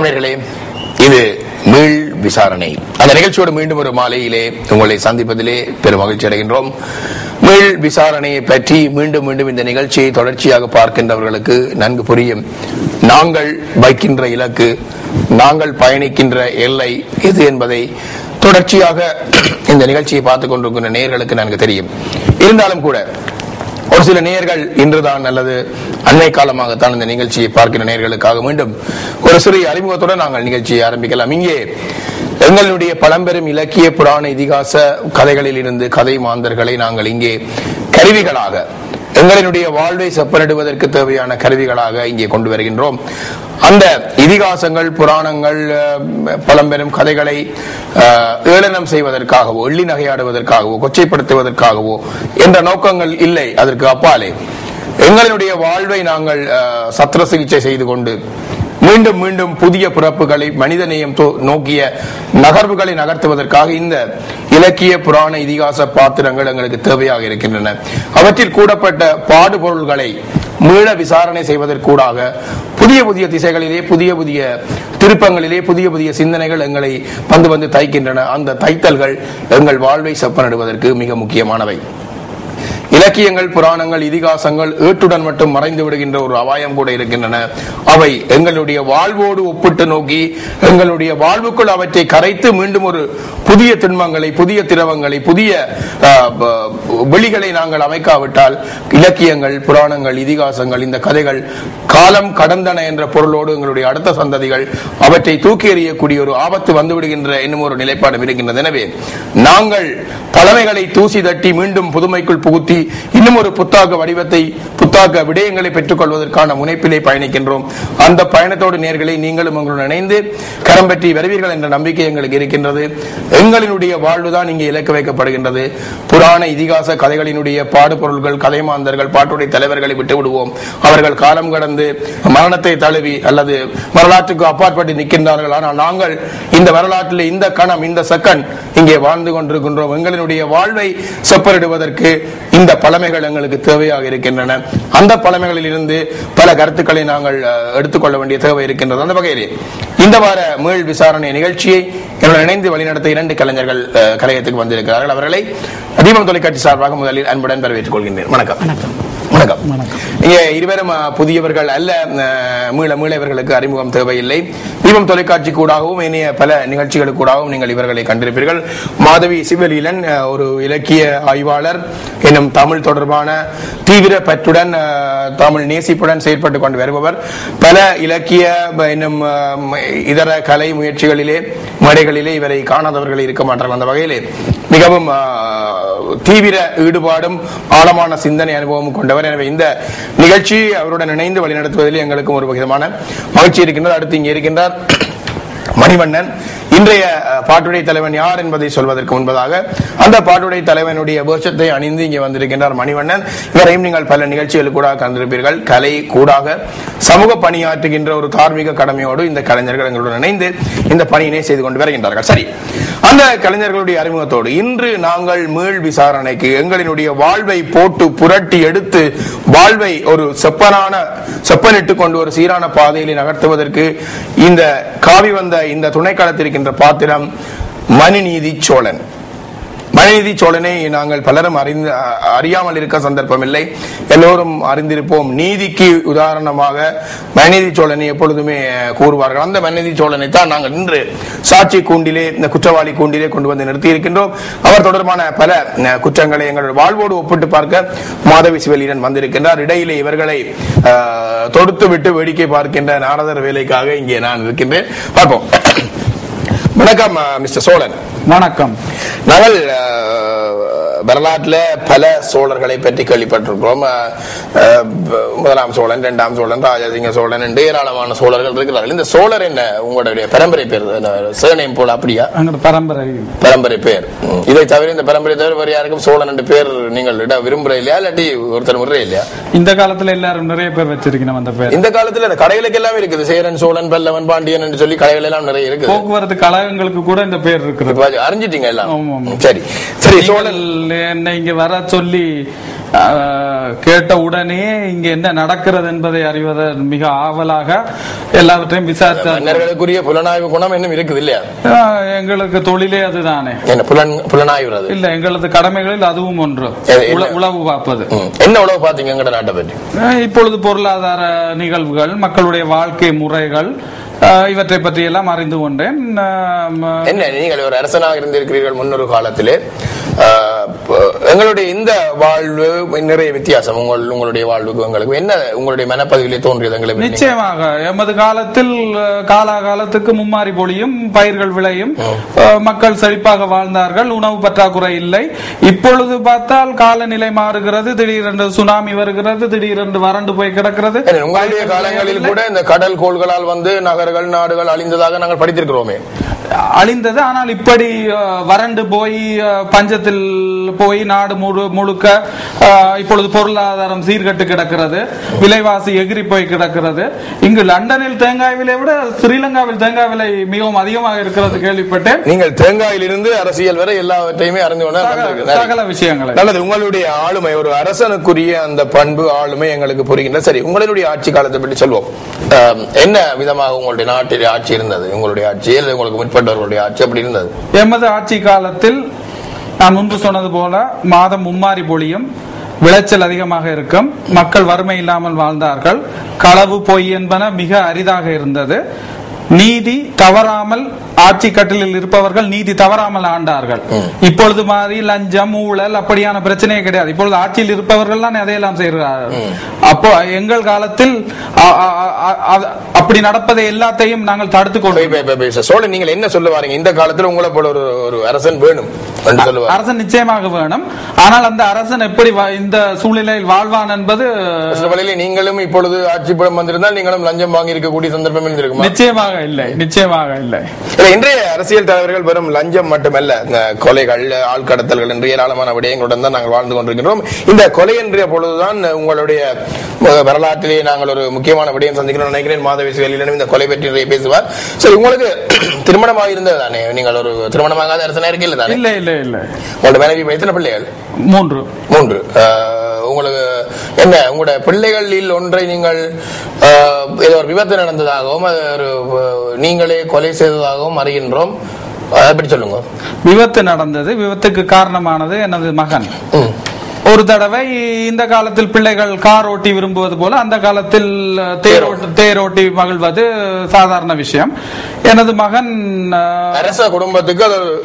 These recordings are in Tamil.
நேர்களே இது மீள் விசாரணை. அந்த நிகழ்ச்சியோடு மீண்டும் ஒரு மாலையிலே உங்களை சந்திப்பதிலே பெரும் மகிழ்ச்சி அடைகின்றோம். மீள் விசாரணையை பற்றி மீண்டும் மீண்டும் இந்த நிகழ்ச்சியை தொடர்ச்சியாக பார்க்கின்றவர்களுக்கு நன்கு புரியும். நாங்கள் வைக்கின்ற இலக்கு நாங்கள் பயணிக்கின்ற எல்லை எது என்பதை தொடர்ச்சியாக இந்த நிகழ்ச்சியை பார்த்துக் கொண்டிருக்கின்ற நேர்களுக்கு நன்கு தெரியும். இருந்தாலும் கூட ஒரு சில நேயர்கள் இன்றுதான் அல்லது அன்னை காலமாகத்தான் இந்த நிகழ்ச்சியை பார்க்கிற நேயர்களுக்காக மீண்டும் ஒரு சிறிய அறிமுகத்துடன் நாங்கள் நிகழ்ச்சியை ஆரம்பிக்கலாம். இங்கே எங்களுடைய பழம்பெரும் இலக்கிய புராண இதிகாச கதைகளில் இருந்து கதை மாந்தர்களை நாங்கள் இங்கே கருவிகளாக எங்களினுடைய வாழ்வை செப்பனிடுவதற்கு தேவையான கருவிகளாக இங்கே கொண்டு வருகின்றோம். அந்த இதிகாசங்கள் புராணங்கள் பழம்பெரும் கதைகளை ஏளனம் செய்வதற்காகவோ எள்ளி நகையாடுவதற்காகவோ கொச்சைப்படுத்துவதற்காகவோ என்ற நோக்கங்கள் இல்லை அதற்கு அப்பாலே. எங்களுடைய வாழ்வை நாங்கள் சத்திர சிகிச்சை செய்து கொண்டு மீண்டும் மீண்டும் புதிய பிறப்புகளை மனிதநேயம் நோக்கிய நகர்வுகளை நகர்த்துவதற்காக இந்த இலக்கிய புராண இதிகாச பாத்திரங்கள் எங்களுக்கு தேவையாக இருக்கின்றன. அவற்றில் கூடப்பட்ட பாடுபொருள்களை மீள விசாரணை செய்வதற்கூடாக புதிய புதிய திசைகளிலே புதிய புதிய திருப்பங்களிலே புதிய புதிய சிந்தனைகள் எங்களை வந்து வந்து தைக்கின்றன. அந்த தைத்தல்கள் எங்கள் வாழ்வை செப்பனிடுவதற்கு மிக முக்கியமானவை. இலக்கியங்கள் புராணங்கள் இதிகாசங்கள் ஏட்டுடன் மட்டும் மறைந்து விடுகின்ற ஒரு அபாயம் கூட இருக்கின்றன. அவை எங்களுடைய வாழ்வோடு ஒப்பிட்டு நோக்கி எங்களுடைய வாழ்வுக்குள் அவற்றை கரைத்து மீண்டும் ஒரு புதிய திண்மங்களை புதிய திரவங்களை புதிய வெளிகளை நாங்கள் அமைக்காவிட்டால் இலக்கியங்கள் புராணங்கள் இதிகாசங்கள் இந்த கதைகள் காலம் கடந்தன என்ற பொருளோடு எங்களுடைய அடுத்த சந்ததிகள் அவற்றை தூக்கி எறியக்கூடிய ஒரு ஆபத்து வந்துவிடுகின்ற என்னும் ஒரு நிலைப்பாடு இருக்கின்றது. எனவே நாங்கள் பழமைகளை தூசி தட்டி மீண்டும் புதுமைக்குள் புகுத்தி இன்னும் ஒரு புத்தாக்க வடிவத்தை புத்தாக்க விடயங்களை பெற்றுக் கொள்வதற்கான முனைப்பிலே பயணிக்கின்றோம். அந்த பயணத்தோடு நேர்களை நீங்களும் உங்களுடன் இணைந்து கரம் பற்றி வருவீர்கள் என்ற நம்பிக்கை எங்களுக்கு இருக்கின்றது. எங்களினுடைய வாழ்வுதான் இங்கே இலக்கு வைக்கப்படுகின்றது. புராண இதிகாச கதைகளினுடைய பாடுபொருள்கள் கலைமாந்தர்கள் பாட்டுடைய தலைவர்களை விட்டு விடுவோம் அவர்கள் காலம் கடந்து மரணத்தை தழுவி அல்லது வரலாற்றுக்கு அப்பாற்பட்டு நிற்கின்றார்கள். ஆனால் நாங்கள் இந்த வரலாற்றில் இந்த கணம் இந்த செகண்ட் இங்கே வாழ்ந்து கொண்டிருக்கின்றோம். எங்களினுடைய வாழ்வை செப்பரிடுவதற்கு இந்த பழமைகள் எங்களுக்கு தேவையாக இருக்கின்றன. அந்த பழமைகளில் இருந்து பல கருத்துக்களை நாங்கள் அஹ், எடுத்துக்கொள்ள வேண்டிய தேவை இருக்கின்றது. அந்த வகையிலே இந்த வார மீள் விசாரணை நிகழ்ச்சியை என்னுடன் இணைந்து வழிநடத்த இரண்டு கலைஞர்கள் அஹ், கலையத்துக்கு வந்திருக்கிறார்கள். அவர்களை தீபம் தொலைக்காட்சி சார்பாக முதலில் அன்புடன் வரவேற்றுக் கொள்கின்றேன். வணக்கம். வணக்கம். இருவரும் புதியவர்கள் அல்ல மீள மீளவர்களுக்கு அறிமுகம் தேவையில்லை. தீபம் தொலைக்காட்சி கூடாகவும் இனிய பல நிகழ்ச்சிகளுக்கு கூடாகவும் நீங்கள் இவர்களை கண்டிருப்பீர்கள். மாதவி சிவலீலன் ஒரு இலக்கிய ஆய்வாளர் என்னும் தமிழ் தொடர்பான தீவிர பற்றுடன் தமிழ் நேசிப்புடன் செயற்பட்டு கொண்டு வருபவர். பல இலக்கிய என்னும் இதர கலை முயற்சிகளிலே மேடைகளிலே இவரை காணாதவர்கள் இருக்க மாட்டார்கள் அந்த வகையிலே. மிகவும் தீவிர ஈடுபாடும் ஆழமான சிந்தனை அனுபவமும் கொண்டவர் எனவே இந்த நிகழ்ச்சி அவருடன் இணைந்து வழிநடத்துவதில் எங்களுக்கும் ஒரு விதமான மகிழ்ச்சி இருக்கின்றது. அடுத்து இங்கே இருக்கின்றார் மணிவண்ணன். இன்றைய பாட்டுடை தலைவன் யார் என்பதை சொல்வதற்கு முன்பதாக அந்த பாட்டுடை தலைவனுடைய வேஷத்தை அணிந்து இங்கே வந்திருக்கின்றார் மணிவண்ணன். இவரையும் நீங்கள் பல நிகழ்ச்சிகள் கூட கலந்திருப்பீர்கள் கலை கூடாக சமூக பணியாற்றுகின்ற ஒரு தார்மீக கடமையோடு இந்த கலைஞர்கள் எங்களுடன் இணைந்து இந்த பணியினை செய்து கொண்டு வருகின்றார்கள். சரி அந்த கலைஞர்களுடைய அறிமுகத்தோடு இன்று நாங்கள் மீள் விசாரணைக்கு எங்களினுடைய வாழ்வை போட்டு புரட்டி எடுத்து வாழ்வை ஒரு செப்பனான செப்பனிட்டு கொண்டு ஒரு சீரான பாதையில் நகர்த்துவதற்கு இந்த காவி வந்த இந்த என்ற பாத்திரம் மணிநீதி சோழன். மணிநீதி சோழனை நாங்கள் பலரும் அறிந்து அறியாமல் இருக்க சந்தர்ப்பம் இல்லை எல்லோரும் அறிந்திருப்போம். நீதிக்கு உதாரணமாக மணிநீதி சோழனை எப்பொழுதுமே கூறுவார்கள். அந்த மணிநீதி சோழனை தான் நாங்கள் இன்று சாட்சி கூண்டிலே இந்த குற்றவாளி கூண்டிலே கொண்டு வந்து நிறுத்தி இருக்கின்றோம் அவர் தொடர்பான பல குற்றங்களை எங்களுடைய வாழ்வோடு ஒப்பிட்டு பார்க்க மாதவி சிவலீரன் வந்திருக்கின்றார். இடையிலே இவர்களை தொடுத்து விட்டு வேடிக்கை பார்க்கின்ற நாரதர் வேலைக்காக இங்கே நான் இருக்கின்றேன் பார்ப்போம். வணக்கம் மிஸ்டர் சோழன். வணக்கம். நாங்கள் வரலாற்றில் பல சோழர்களை பற்றி கேள்விப்பட்டிருக்கிறோம். முதலாம் சோழன் இரண்டாம் சோழன் ராஜசிங்க சோழன் என்று ஏராளமான சோழர்கள் இருக்கிறார்கள். இந்த சோழர் என்ன? உங்களுடைய பரம்பரை பேர் சேனையும் போல அப்படியா? பரம்பரை. பரம்பரை பேர். இதை தவிர இந்த பரம்பரை தவிர வேறு யாருக்கும் சோழன் என்று பேர் நீங்கள் இட விரும்புற இல்லையா? இல்லாட்டி ஒருத்தர் முறை இல்லையா? இந்த காலத்துல எல்லாரும் நிறைய பேர் வச்சிருக்கணும் அந்த பேர். இந்த காலத்துல இந்த கடைகளுக்கு எல்லாமே இருக்குது. சேரன் சோழன் பல்லவன் பாண்டியன் என்று சொல்லி கடைகள் எல்லாம் நிறைய இருக்குது. போக்குவரத்து கழகங்களுக்கு கூட இந்த பேர் இருக்கிறது இப்ப அறிஞ்சிட்டீங்க எல்லாம். சரி. சரி சோழன். என்னை இங்க வர சொல்லி கேட்ட உடனே இங்க என்ன நடக்கிறது என்பதை அறிவத மிக ஆவலாக எல்லாவற்றையும் விசாரித்தார். புலனாய்வு குணம் இன்னும் இருக்குது இல்லையா? எங்களுக்கு தொழிலே அதுதானே. புலனாய்வு இல்ல எங்களது கடமைகளில் அதுவும் ஒன்று. உளவு பார்ப்பது. என்ன உழவு பாத்தீங்க எங்கட நாட்டை பற்றி? இப்பொழுது பொருளாதார நிகழ்வுகள் மக்களுடைய வாழ்க்கை முறைகள் இவற்றை பற்றி எல்லாம் அறிந்து கொண்டேன். என்ன நீங்கள் ஒரு அரசனாக இருந்திருக்கிறீர்கள் முன்னொரு காலத்திலே. எங்களுடைய இந்த வாழ்வு நிறைய வித்தியாசம். உங்கள் உங்களுடைய வாழ்வுக்கு எங்களுக்கு என்ன உங்களுடைய மனப்பதிவிலே தோன்றியது எங்களை பற்றி? நிச்சயமாக. எமது காலத்தில் காலாகாலத்துக்கு மும்மாரி பொழியும் பயிர்கள் விளையும் மக்கள் செழிப்பாக வாழ்ந்தார்கள் உணவு பற்றாக்குறை இல்லை. இப்பொழுது பார்த்தால் காலநிலை மாறுகிறது திடீரென்று சுனாமி வருகிறது திடீரென்று வறண்டு போய் கிடக்கிறது. உங்களுடைய காலங்களில் கூட இந்த கடல் கோள்களால் வந்து நகர்கள் நாடுகள் அழிந்ததாக நாங்கள் படித்திருக்கிறோமே. அழிந்தது. ஆனால் இப்படி வறண்டு போய் பஞ்சத்தில் போய் நாடு முழு முழுக்க இப்பொழுது பொருளாதாரம் சீர்கட்டு கிடக்கிறது. விலைவாசி எகிரி போய் கிடக்கிறது. இங்கு லண்டனில் தேங்காய் விலை விட ஸ்ரீலங்காவில் தேங்காய் விலை மிகவும் அதிகமாக இருக்கிறது கேள்விப்பட்டேன். நீங்கள் தேங்காயிலிருந்து அரசியல் வரை எல்லாவற்றையுமே அறிந்து சகல- விஷயங்களை. நல்லது. உங்களுடைய ஆளுமை ஒரு அரசனுக்குரிய அந்த பண்பு ஆளுமை எங்களுக்கு புரிகின்றது சரி உங்களுடைய ஆட்சி காலத்தை பற்றி சொல்வோம். என்ன விதமாக உங்களுடைய நாட்டில் ஆட்சி இருந்தது? உங்களுடைய ஆட்சி அல்லது உங்களுக்கு முற்பட்டவர்களுடைய ஆட்சி அப்படி இருந்தது. எமது ஆட்சி காலத்தில் நான் முன்பு சொன்னது போல மாதம் மும்மாரி பொழியும் விளைச்சல் அதிகமாக இருக்கும் மக்கள் வறுமை இல்லாமல் வாழ்ந்தார்கள். களவு பொய் என்பன மிக அரிதாக இருந்தது. நீதி தவறாமல் ஆட்சி கட்டிலில் இருப்பவர்கள் நீதி தவறாமல் ஆண்டார்கள். இப்பொழுது மாதிரி லஞ்சம் ஊழல் அப்படியான பிரச்சனையே கிடையாது. இப்பொழுது ஆட்சியில் இருப்பவர்கள் தான் அதையெல்லாம் செய்கிறார்கள். அப்போ எங்கள் காலத்தில் அப்படி நடப்பதை எல்லாத்தையும் நாங்கள் இப்ப- இப்ப சோழ நீங்கள் என்ன சொல்ல வாரீங்க? இந்த காலத்துல உங்களை போல ஒரு ஒரு அரசன் வேணும் அரசன் நிச்சயமாக வேணும். ஆனால் அந்த அரசன் எப்படி இந்த சூழ்நிலையில் வாழ்வான் என்பது நீங்களும் இப்பொழுது ஆட்சி படம் வந்திருந்தால் நீங்களும் லஞ்சம் வாங்கி இருக்கக்கூடிய சந்தர்ப்பம் இருந்திருக்குமா? நிச்சயமாக இல்லை நிச்சயமாக இல்லை. இன்றைய அரசியல் தலைவர்கள் வெறும் லஞ்சம் மட்டுமல்ல. கொலைகள் ஆள் கடத்தல்கள் என்று ஏராளமான விடயங்களுடன் தான் நாங்கள் வாழ்ந்து கொண்டிருக்கிறோம் இந்த கொலை என்ற பொழுதுதான் உங்களுடைய வரலாற்றிலே நாங்கள் ஒரு முக்கியமான விடயம் சந்திக்கிறோம் நினைக்கிறேன். மாதவி வேலியிலும் இந்த கொலை பற்றி நிறைய பேசுவார். சரி உங்களுக்கு திருமணமாக இருந்தது தானே? நீங்கள் ஒரு திருமணமாகாத அரசனா இருக்கீங்க தானே? இல்லை இல்லை இல்லை. உங்களோட மனைவி எத்தனை பிள்ளைகள்? மூன்று. மூன்று. உங்களுக்கு என்ன உங்களுடைய பிள்ளைகளில் ஒன்றை நீங்கள் ஏதோ ஒரு விபத்து நடந்ததாகவும் அது ஒரு நீங்களே கொலை செய்ததாகவும் அறிகின்றோம். அதை பற்றி சொல்லுங்க. விபத்து நடந்தது. விபத்துக்கு காரணமானது எனது மகன். ஒரு தடவை இந்த காலத்தில் பிள்ளைகள் கார் ஓட்டி விரும்புவது போல அந்த காலத்தில் தேரோட்டி. தேரோட்டி மகிழ்வது சாதாரண விஷயம். எனது மகன் அரச குடும்பத்துக்கு அது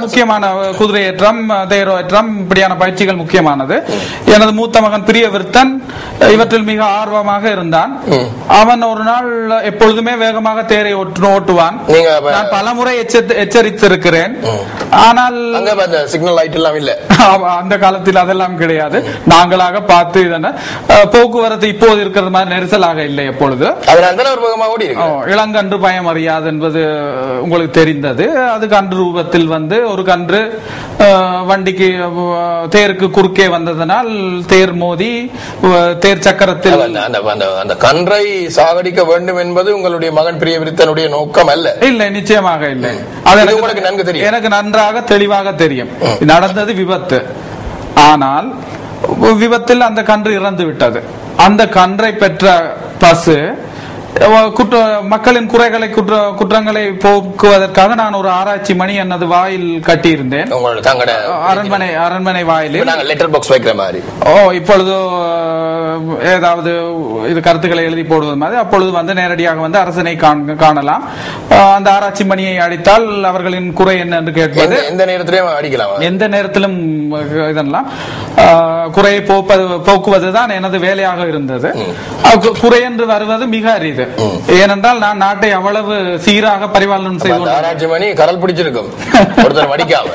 முக்கியமான குதிரையேற்றம் தேரோற்றம் இப்படியான பயிற்சிகள் முக்கியமானது. எனது மூத்த மகன் பிரியவிருத்தன் இவற்றில் மிக ஆர்வமாக இருந்தான். அவன் ஒரு நாள் எப்பொழுதுமே வேகமாக தேரை ஓட்டு ஓட்டுவான். நான் பலமுறை எச்சரித்து- எச்சரித்திருக்கிறேன். ஆனால் சிக்னல் லைட் எல்லாம் இல்ல. அந்த காலத்தில் அதெல்லாம் கிடையாது. நாங்களாக பார்த்து இதன போக்குவரத்து இப்போது இருக்கிற மாதிரி நெரிசலாக இல்லை எப்பொழுது. இளங்கன்று பயம் அறியாது என்பது உங்களுக்கு தெரிந்தது. அது கன்று ரூபத்தில் வந்து ஒரு கன்று வண்டிக்கு தேருக்கு குறுக்கே வந்ததனால் தேர் மோதி தேர் சக்கரத்தில் அந்த கன்றை சாகடிக்க வேண்டும் என்பது உங்களுடைய மகன் பிரிய விருத்தனுடைய நோக்கம் அல்ல. இல்லை நிச்சயமாக இல்லை. அது உங்களுக்கு நன்கு தெரியும். எனக்கு நன்றாக தெளிவாக தெரியும். நடந்தது விபத்து. ஆனால் விபத்தில் அந்த கன்று இறந்து விட்டது அந்த கன்றை பெற்ற பசு குற்ற மக்களின் குறைகளை குற்ற குற்றங்களை போக்குவதற்காக நான் ஒரு ஆராய்ச்சி மணி எனது வாயில் கட்டியிருந்தேன். அரண்மனை அரண்மனை வாயிலில். லெட்டர் பாக்ஸ் வைக்கிற மாதிரி. ஓ இப்பொழுது ஏதாவது இது கருத்துக்களை எழுதி போடுவது மாதிரி அப்பொழுது வந்து நேரடியாக வந்து அரசனை காண- காணலாம். அந்த ஆராய்ச்சி மணியை அடித்தால் அவர்களின் குறை என்ன என்று கேட்பது. எந்த- நேரத்திலயும் அடிக்கலாம். எந்த நேரத்திலும் இதெல்லாம் குறையை போப்பது போக்குவதுதான் எனது வேலையாக இருந்தது. குறை என்று வருவது மிக அரிது. ஏனென்றால் நான் நாட்டை அவ்வளவு சீராக பரிபாலனம் செய்து மணி கடல் பிடிச்சிருக்கும். ஒருத்தர் மடிக்காம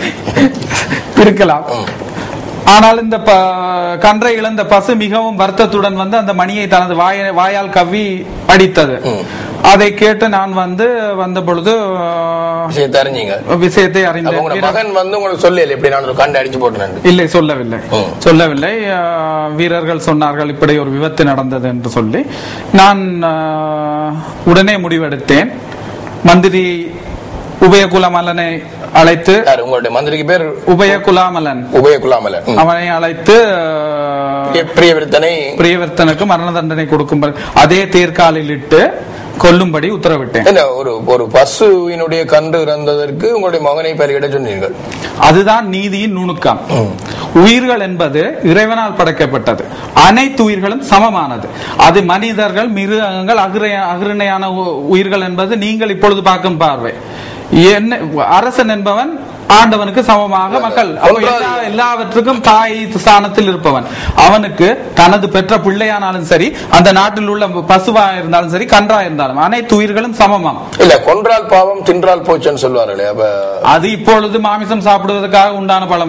இருக்கலாம் ஆனால் இந்த கன்றை இழந்த பசு மிகவும் வருத்தத்துடன் வந்து அந்த மணியை தனது வாய வாயால் கவ்வி அடித்தது அதை கேட்டு நான் வந்து வந்த பொழுது விஷயத்தை அறிஞ்சீங்க. விஷயத்தை வீரர்- மகன் வந்து உங்களுக்கு சொல்லல எப்படி நான் கண்டு அடிச்சு போட்டேன் இல்லை சொல்லவில்லை. சொல்லவில்லை. வீரர்கள் சொன்னார்கள் இப்படி ஒரு விபத்து நடந்தது என்று சொல்லி. நான் உடனே முடிவெடுத்தேன். மந்திரி உபயகுலமலனை அழைத்து உங்களுடைய மந்திரிக்கு பேர்? உபயகுலாமலன். உபய குலாமலன் ம். அவனை அழைத்து பிரியவிருத்தனை. பிரியவர்த்தனுக்கு மரண தண்டனை கொடுக்கும்படி அதே தேர்காலில் இட்டு கொல்லும்படி உத்தரவிட்டேன். ஒரு ஒரு பசுவினுடைய கன்று இறந்ததற்கு உங்களுடைய மகனை பலியிட சொன்னீர்கள். அதுதான் நீதியின் நுணுக்கம். உயிர்கள் என்பது இறைவனால் படைக்கப்பட்டது. அனைத்து உயிர்களும் சமமானது. அது மனிதர்கள் மிருகங்கள் அகிர- அகிரிணையான உயிர்கள் என்பது நீங்கள் இப்பொழுது பார்க்கும் பார்வை. என்ன அரசன் என்பவன் ஆண்டவனுக்கு சமமாக மக்கள். எல்லாவற்றுக்கும் தாய் ஸ்தானத்தில் இருப்பவன். அவனுக்கு தனது பெற்ற பிள்ளையானாலும் சரி அந்த நாட்டில் உள்ள பசுவா இருந்தாலும் சரி கன்றா இருந்தாலும் அனைத்து உயிர்களும் சமமாம். இல்ல கொன்றால் பாவம் தின்றால் போச்சுன்னு சொல்லுவார்களே அப்ப அது இப்பொழுது மாமிசம் சாப்பிடுவதற்காக உண்டான பழமொழி.